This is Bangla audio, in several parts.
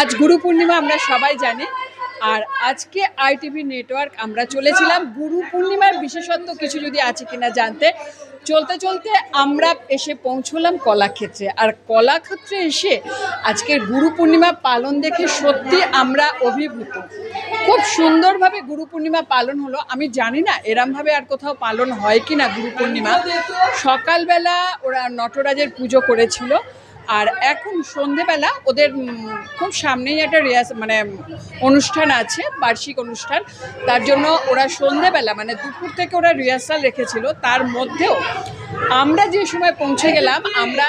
আজ গুরু পূর্ণিমা আমরা সবাই জানি, আর আজকে আইটিভি নেটওয়ার্ক আমরা চলেছিলাম। গুরু পূর্ণিমার বিশেষত্ব কিছু যদি আছে কিনা জানতে, চলতে চলতে আমরা এসে পৌঁছলাম কলাক্ষেত্রে। আর কলাক্ষেত্রে এসে আজকের গুরু পূর্ণিমা পালন দেখে সত্যি আমরা অভিভূত। খুব সুন্দরভাবে গুরু পূর্ণিমা পালন হলো। আমি জানি না এরমভাবে আর কোথাও পালন হয় কি না গুরু পূর্ণিমা। সকালবেলা ওরা নটরাজের পুজো করেছিল। আর এখন সন্ধেবেলা ওদের খুব সামনেই একটা রিয়াজ মানে অনুষ্ঠান আছে, বার্ষিক অনুষ্ঠান। তার জন্য ওরা সন্ধেবেলা মানে দুপুর থেকে ওরা রিহার্সাল রেখেছিল। তার মধ্যেও আমরা যে সময় পৌঁছে গেলাম, আমরা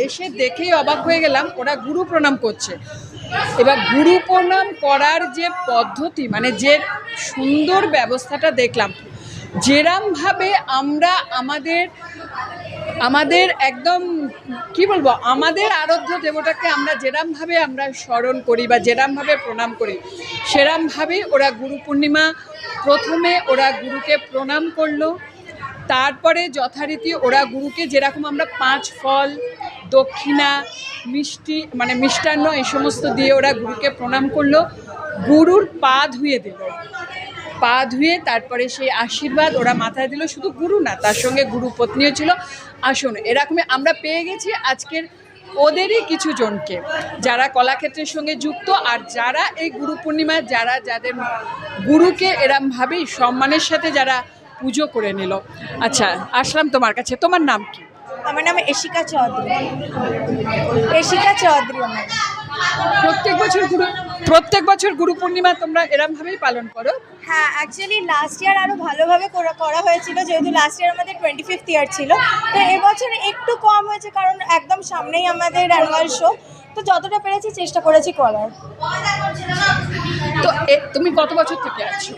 দেশে দেখেই অবাক হয়ে গেলাম, ওরা গুরু প্রণাম করছে। এবার গুরু প্রণাম করার যে পদ্ধতি মানে যে সুন্দর ব্যবস্থাটা দেখলাম, যেরমভাবে আমরা আমাদের আমাদের একদম, কি বলব, আমাদের আরাধ্য দেবতাকে আমরা যেরমভাবে আমরা স্মরণ করি বা যেরমভাবে প্রণাম করি সেরমভাবেই ওরা গুরু পূর্ণিমা, প্রথমে ওরা গুরুকে প্রণাম করল, তারপরে যথারীতি ওরা গুরুকে যেরকম আমরা পাঁচ ফল, দক্ষিণা, মিষ্টি মানে মিষ্টান্ন এই সমস্ত দিয়ে ওরা গুরুকে প্রণাম করল, গুরুর পা ধুয়ে দিল। পা ধুয়ে তারপরে সেই আশীর্বাদ ওরা মাথায় দিল, শুধু গুরু না, তার সঙ্গে গুরু পত্নীও ছিল। আসুন এরকমই আমরা পেয়ে গেছি আজকের ওদেরই কিছু জনকে যারা কলাক্ষেত্রের সঙ্গে যুক্ত আর যারা এই গুরু পূর্ণিমায় যারা যাদের গুরুকে এরমভাবেই সম্মানের সাথে যারা পুজো করে নিল। আচ্ছা আসলাম তোমার কাছে। তোমার নাম কি? আমার নাম এশিকা চৌধুরী। এশিকা চৌধুরী প্রত্যেক বছর গুরু প্রত্যেক বছর গুরু পূর্ণিমা তোমরা এরমভাবেই পালন করো। হ্যাঁ অ্যাকচুয়ালি লাস্ট ইয়ার আরও ভালোভাবে করা হয়েছিল, যেহেতু লাস্ট ইয়ার আমাদের টোয়েন্টি ফিফথ ইয়ার ছিল। তো এবছর একটু কম হয়েছে, কারণ একদম সামনেই আমাদের অ্যানুয়াল শো তো যতটা পেরেছি চেষ্টা করেছি করার। তো তুমি কত বছর থেকে আছো?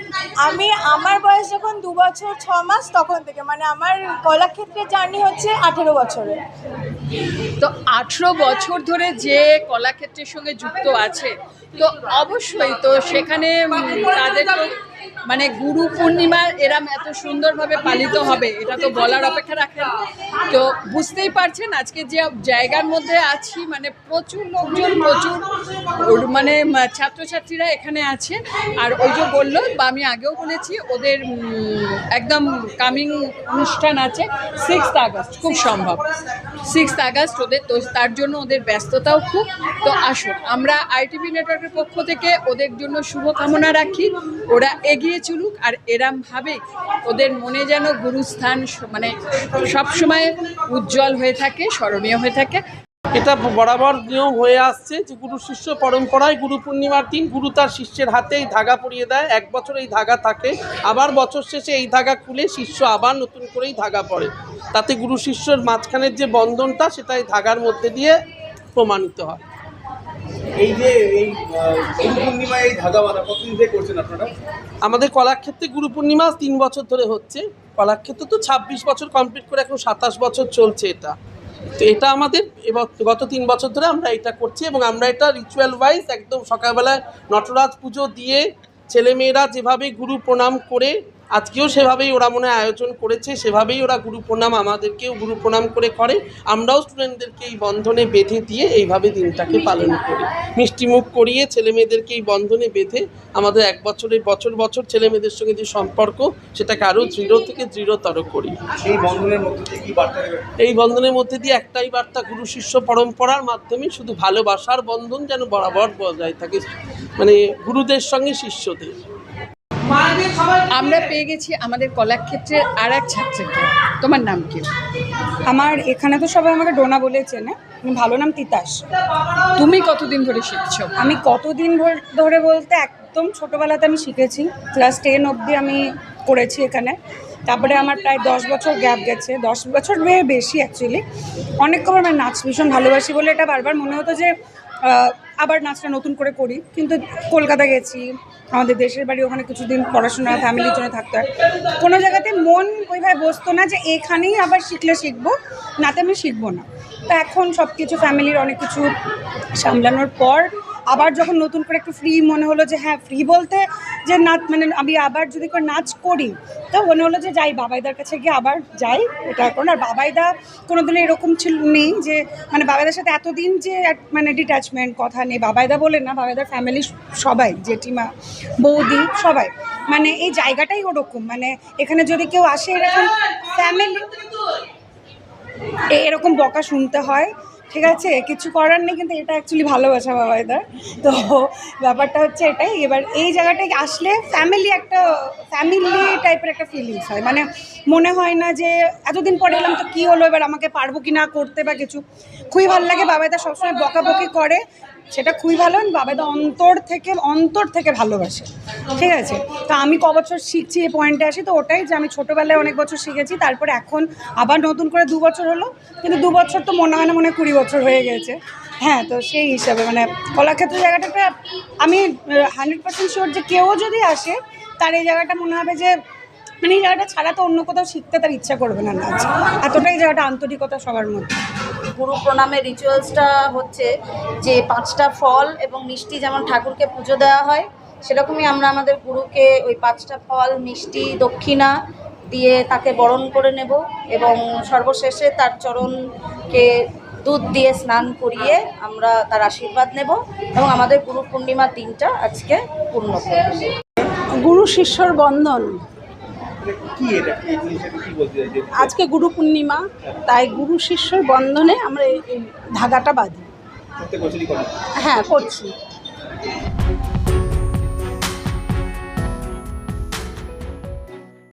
আমি আমার বয়স যখন দু বছর ছ মাস তখন থেকে। মানে আমার কলাক্ষেত্রের জার্নি হচ্ছে আঠেরো বছরে তো আঠেরো বছর ধরে যে কলাক্ষেত্রের সঙ্গে যুক্ত আছে তো অবশ্যই তো সেখানে তাদের মানে গুরু পূর্ণিমা এরম এত সুন্দরভাবে পালিত হবে, এটা তো বলার অপেক্ষা রাখে তো বুঝতেই পারছেন, আজকে যে জায়গার মধ্যে আছি মানে প্রচুর লোকজন, প্রচুর মানে ছাত্রছাত্রীরা এখানে আছে আর ওই যে বলল, বা আমি আগেও বলেছি, ওদের একদম কামিং অনুষ্ঠান আছে সিক্স আগস্ট, খুব সম্ভব। সিক্স আগস্ট ওদের, তো তার জন্য ওদের ব্যস্ততাও খুব। তো আসুন, আমরা আইটিভি নেটওয়ার্কের পক্ষ থেকে ওদের জন্য শুভকামনা রাখি। ওরা এগিয়ে চলুক আর এরমভাবে ওদের মনে যেন গুরুস্থান মানে সবসময় উজ্জ্বল হয়ে থাকে, স্মরণীয় হয়ে থাকে। এটা বরাবর নিয়ম হয়ে আসছে যে গুরু শিষ্য পরম্পরায় গুরু পূর্ণিমার দিন গুরু তার শিষ্যের হাতে এই ধাগা পরিয়ে দেয়। এক বছর এই ধাগা থাকে, আবার বছর শেষে এই ধাগা খুলে শিষ্য আবার নতুন করেই ধাগা পড়ে। তাতে গুরু শিষ্যর মাঝখানের যে বন্ধনটা, সেটা এই ধাগার মধ্যে দিয়ে প্রমাণিত হয়। এই যে এই পূর্ণিমায় এই ধাগা বাঁধা কতদিন থেকে করছেন আপনারা? আমাদের কলাক্ষেত্রে গুরু পূর্ণিমা তিন বছর ধরে হচ্ছে। কলাক্ষেত্র তো ছাব্বিশ বছর কমপ্লিট করে এখন সাতাশ বছর চলছে এটা। তো এটা আমাদের গত তিন বছর ধরে আমরা এটা করছি এবং আমরা এটা রিচুয়াল ওয়াইজ একদম সকালবেলায় নটরাজ পুজো দিয়ে ছেলেমেয়েরা যেভাবে গুরু প্রণাম করে আজকেও সেভাবেই ওরা মনে আয়োজন করেছে সেভাবেই ওরা গুরু প্রণাম আমাদেরকেও গুরু প্রণাম করে করে। আমরাও স্টুডেন্টদেরকে এই বন্ধনে বেঁধে দিয়ে এইভাবে দিনটাকে পালন করি। মিষ্টি মুখ করিয়ে ছেলে মেয়েদেরকে এই বন্ধনে বেঁধে আমাদের এক বছরের বছর বছর ছেলে মেয়েদের সঙ্গে যে সম্পর্ক সেটাকে আরও দৃঢ় থেকে দৃঢ়তর করি। এই বন্ধনের মধ্যে এই বন্ধনের মধ্যে দিয়ে একটাই বার্তা গুরু শিষ্য পরম্পরার মাধ্যমে শুধু ভালোবাসার বন্ধন যেন বরাবর বজায় থাকে। মানে গুরুদের সঙ্গে শিষ্যদের। আমরা পেয়ে গেছি আমাদের কলাক্ষেত্রের আর এক ছাত্রীকে। তোমার নাম কি? আমার এখানে তো সবাই আমাকে ডোনা বলে চেনে। ভালো নাম তিতাস। তুমি কতদিন ধরে শিখছো? আমি কতদিন ধর- ধরে বলতে একদম ছোটোবেলাতে আমি শিখেছি। ক্লাস টেন অবধি আমি করেছি এখানে। তারপরে আমার প্রায় দশ বছর গ্যাপ গেছে। দশ বছর বেশি অ্যাকচুয়ালি অনেক কবার আমি নাচ ভীষণ ভালোবাসি বলে এটা বারবার মনে হতো যে আবার নাচটা নতুন করে করি। কিন্তু কলকাতা গেছি আমাদের দেশের বাড়ি ওখানে কিছুদিন পড়াশোনা ফ্যামিলির জন্য থাকতে। হয় কোনো জায়গাতে মন ওইভাবে বসতো না যে এখানেই আবার শিখলে শিখব, নাতে আমি শিখব না। তো এখন সব কিছু ফ্যামিলির অনেক কিছু সামলানোর পর আবার যখন নতুন করে একটু ফ্রি মনে হলো যে হ্যাঁ ফ্রি বলতে যে নাচ মানে আমি আবার যদি করে নাচ করি, তো মনে হলো যে যাই, বাবাইদার কাছে গিয়ে আবার যাই, এটা এখন। আর বাবাইদা কোনোদিনও এরকম ছিল, নেই যে মানে বাবাইদার সাথে এতদিন যে মানে ডিট্যাচমেন্ট কথা নেই। বাবাইদা বলে না, বাবাইদার ফ্যামিলি সবাই, জেঠিমা, বৌদি, সবাই। মানে এই জায়গাটাই ওরকম মানে এখানে যদি কেউ আসে, এরকম ফ্যামিলি এরকম বকা শুনতে হয়। ঠিক আছে, কিছু করার নেই, কিন্তু এটা অ্যাকচুয়ালি ভালোবাসা বাবাইদার তো ব্যাপারটা হচ্ছে এটাই, এবার এই জায়গাটায় আসলে ফ্যামিলি একটা ফ্যামিলি টাইপের একটা ফিলিংস হয়। মানে মনে হয় না যে এতদিন পরে এলাম তো কী হলো, এবার আমাকে পারব কি না করতে বা কিছু। খুবই ভালো লাগে বাবাইদা সবসময় বকাবকি করে। সেটা খুবই ভালো বাবাইদা অন্তর থেকে অন্তর থেকে ভালোবাসে। ঠিক আছে? তো আমি ক বছর শিখছি এই পয়েন্টে আসি, তো ওটাই যে আমি ছোটোবেলায় অনেক বছর শিখেছি, তারপরে এখন আবার নতুন করে দু বছর হলো, কিন্তু দু বছর তো মনে হয় না মনে হয় কুড়ি বছর হয়ে গেছে। হ্যাঁ তো সেই হিসাবে মানে কলাক্ষেত্র জায়গাটাতে আমি হান্ড্রেড পার্সেন্ট শিওর যে কেউ যদি আসে, তার এই জায়গাটা মনে হবে যে মানে এই জায়গাটা ছাড়া তো অন্য কোথাও শিখতে তার ইচ্ছা করবে না নাচ এতটাই জায়গাটা আন্তরিকতা সবার মধ্যে। গুরু প্রণামের রিচুয়ালসটা হচ্ছে যে পাঁচটা ফল এবং মিষ্টি যেমন ঠাকুরকে পুজো দেওয়া হয়, সেরকমই আমরা আমাদের গুরুকে ওই পাঁচটা ফল, মিষ্টি, দক্ষিণা দিয়ে তাকে বরণ করে নেব এবং সর্বশেষে তার চরণকে দুধ দিয়ে স্নান করিয়ে আমরা তার আশীর্বাদ নেব এবং আমাদের গুরু পূর্ণিমার দিনটা আজকে পূর্ণ করব। গুরু শিষ্যর বন্ধন। কি এটা? কি এই জিনিসটা কি বলতে আজকে গুরু পূর্ণিমা তাই গুরু শিষ্যর বন্ধনে আমরা এই ধাগাটা বাঁধি। হ্যাঁ করছি।